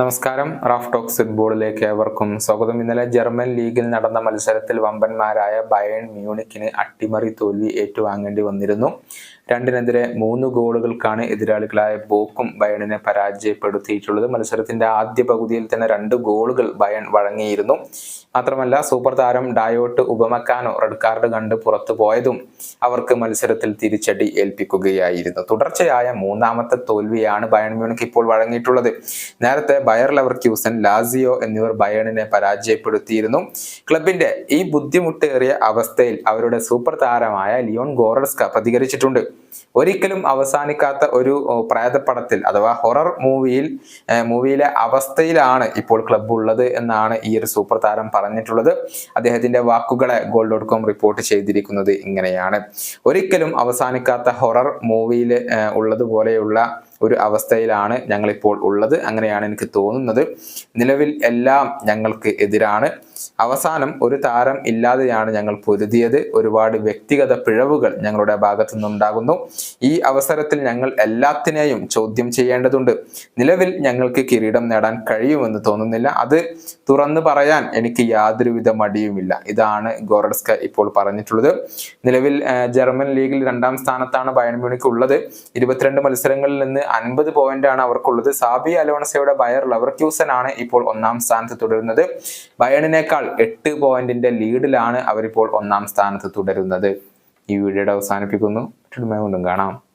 നമസ്കാരം. Raf talks ഫുട്ബോളിലേക്ക് ഏവർക്കും സ്വാഗതം. ഇന്നലെ ജർമ്മൻ ലീഗിൽ നടന്ന മത്സരത്തിൽ വമ്പന്മാരായ ബയൺ മ്യൂണിക്കിന് അട്ടിമറി തോൽവി ഏറ്റുവാങ്ങേണ്ടി വന്നിരുന്നു. രണ്ടിനെതിരെ മൂന്ന് ഗോളുകൾക്കാണ് എതിരാളികളായ ബോക്കും ബയണിനെ പരാജയപ്പെടുത്തിയിട്ടുള്ളത്. മത്സരത്തിന്റെ ആദ്യ പകുതിയിൽ തന്നെ രണ്ട് ഗോളുകൾ ബയൺ വഴങ്ങിയിരുന്നു. മാത്രമല്ല സൂപ്പർ താരം ഡയോട്ട് ഉപമക്കാനോ റെഡ് കാർഡ് കണ്ട് പുറത്തു പോയതും അവർക്ക് മത്സരത്തിൽ തിരിച്ചടി ഏൽപ്പിക്കുകയായിരുന്നു. തുടർച്ചയായ മൂന്നാമത്തെ തോൽവിയാണ് ബയൺ മ്യൂണിക്ക് ഇപ്പോൾ വഴങ്ങിയിട്ടുള്ളത്. നേരത്തെ ബയർ ലെവർക്യൂസൻ ലാസിയോ എന്നിവർ ബയണിനെ പരാജയപ്പെടുത്തിയിരുന്നു. ക്ലബിന്റെ ഈ ബുദ്ധിമുട്ടേറിയ അവസ്ഥയിൽ അവരുടെ സൂപ്പർ താരമായ ലിയോൺ ഗോറൽസ്ക പ്രതികരിച്ചിട്ടുണ്ട്. ഒരിക്കലും അവസാനിക്കാത്ത ഒരു പ്രേതപ്പടത്തിൽ അഥവാ ഹൊറർ മൂവിയിൽ മൂവിയിലെ അവസ്ഥയിലാണ് ഇപ്പോൾ ക്ലബ്ബ് ഉള്ളത് എന്നാണ് ഈ ഒരു സൂപ്പർ താരം പറഞ്ഞിട്ടുള്ളത്. അദ്ദേഹത്തിന്റെ വാക്കുകളെ ഗോൾ ഡോട്ട് കോം റിപ്പോർട്ട് ചെയ്തിരിക്കുന്നത് ഇങ്ങനെയാണ്. ഒരിക്കലും അവസാനിക്കാത്ത ഹൊറർ മൂവിയിൽ ഉള്ളതുപോലെയുള്ള ഒരു അവസ്ഥയിലാണ് ഞങ്ങളിപ്പോൾ ഉള്ളത്. അങ്ങനെയാണ് എനിക്ക് തോന്നുന്നത്. നിലവിൽ എല്ലാം ഞങ്ങൾക്ക് എതിരാണ്. അവസാനം ഒരു താരം ഇല്ലാതെയാണ് ഞങ്ങൾ പൊരുതിയത്. ഒരുപാട് വ്യക്തിഗത പിഴവുകൾ ഞങ്ങളുടെ ഭാഗത്തു നിന്നുണ്ടാകുന്നു ഈ അവസരത്തിൽ ഞങ്ങൾ എല്ലാത്തിനെയും ചോദ്യം ചെയ്യേണ്ടതുണ്ട്. നിലവിൽ ഞങ്ങൾക്ക് കിരീടം നേടാൻ കഴിയുമെന്ന് തോന്നുന്നില്ല. അത് തുറന്നു പറയാൻ എനിക്ക് യാതൊരുവിധ മടിയുമില്ല. ഇതാണ് ഗോറഡ്സ്ക ഇപ്പോൾ പറഞ്ഞിട്ടുള്ളത്. നിലവിൽ ജർമ്മൻ ലീഗിൽ രണ്ടാം സ്ഥാനത്താണ് ബയൺ മ്യൂണിക്ക് ഉള്ളത്. ഇരുപത്തിരണ്ട് മത്സരങ്ങളിൽ നിന്ന് അൻപത് ആണ് അവർക്കുള്ളത്. സാബി അലോണസയുടെ ബയർ ലവർക്യൂസൻ ആണ് ഇപ്പോൾ ഒന്നാം സ്ഥാനത്ത് തുടരുന്നത്. ബയണിനേക്കാൾ എട്ട് പോയിന്റിന്റെ ലീഡിലാണ് അവരിപ്പോൾ ഒന്നാം സ്ഥാനത്ത് തുടരുന്നത്. ഈ വീഡിയോയുടെ അവസാനിപ്പിക്കുന്നു. കാണാം.